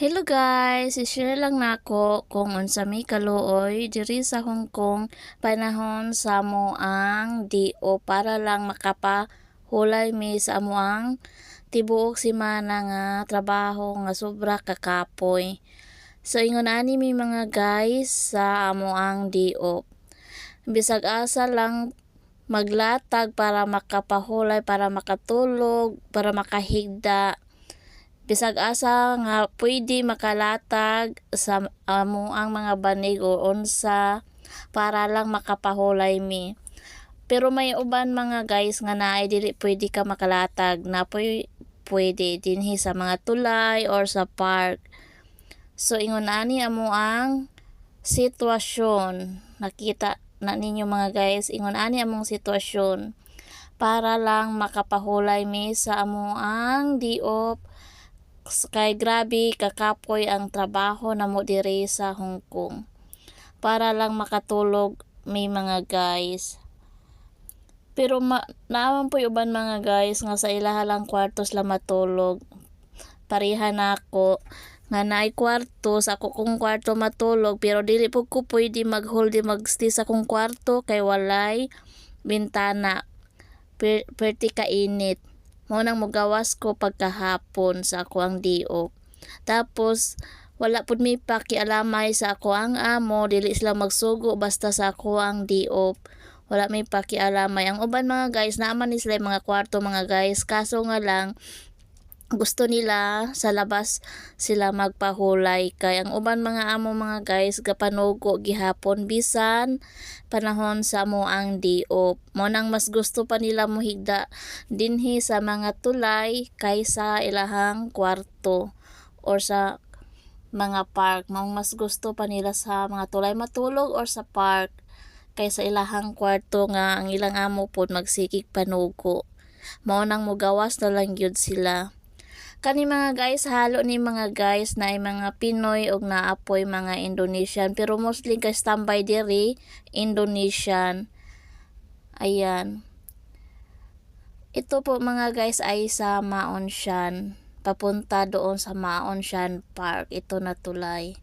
Hello guys, i-share lang nako kung unsa may kaluoy diri sa Hong Kong panahon sa moang DO para lang makapahulay mi sa amuang tibuok si mana nga trabaho nga sobra kakapoy. So ingon ani mi mga guys sa amuang DO. Bisag asa lang maglatag para makapahulay, para makatulog, para makahigda bisag asa nga pwede makalatag sa amo ang mga banig o unsa para lang makapahulay mi. Pero may uban mga guys nga naay dili pwede ka makalatag na pwede, pwede dinhi sa mga tulay or sa park. So ingon ani amo ang sitwasyon. Nakita na ninyo mga guys, ingon ani among sitwasyon para lang makapahulay mi sa amo ang diop kay grabe kakapoy ang trabaho namo diri sa Hong Kong. Para lang makatulog may mga guys. Pero ma naaman po uban mga guys nga sa ilaha lang kwartos la matulog. Pareha na ako nga naay kwarto sa ako kong kwarto matulog pero dili po ko pwede mag-hold magstay sa kong kwarto kay walay bintana. Per, perti ka init mo nang mugawas ko pagkahapon sa ako ang diop. Tapos wala pud mi pakialamay sa ako ang amo dili sila magsugo basta sa ako ang diop. Wala may pakialamay. Ang uban mga guys, naaman ni sila mga kwarto mga guys. Kaso nga lang, gusto nila sa labas sila magpahulay. Kay ang uban mga amo mga guys gapanugo gihapon. Bisan panahon sa mo ang diop. Mo nang mas gusto pa nila mohigda dinhi sa mga tulay kaysa ilahang kwarto or sa mga park. Mong mas gusto pa nila sa mga tulay matulog or sa park kaysa ilahang kwarto nga ang ilang amo pod magsikik panugo. Mao nang mugawas na lang gyud sila kani mga guys halo ni mga guys na ay mga Pinoy og naapoy mga Indonesian. Pero mostly kay standby diri Indonesian. Ayan. Ito po mga guys ay sa Maonshan papunta doon sa Maonshan Park. Ito na tulay.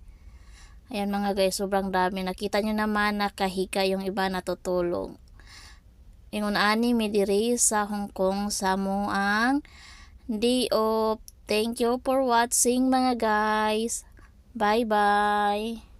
Ayan mga guys sobrang dami. Nakita nyo naman nakahiga yung iba natutulog. Ingon ani mi diri sa Hong Kong sa Diop. Thank you for watching mga guys. Bye-bye.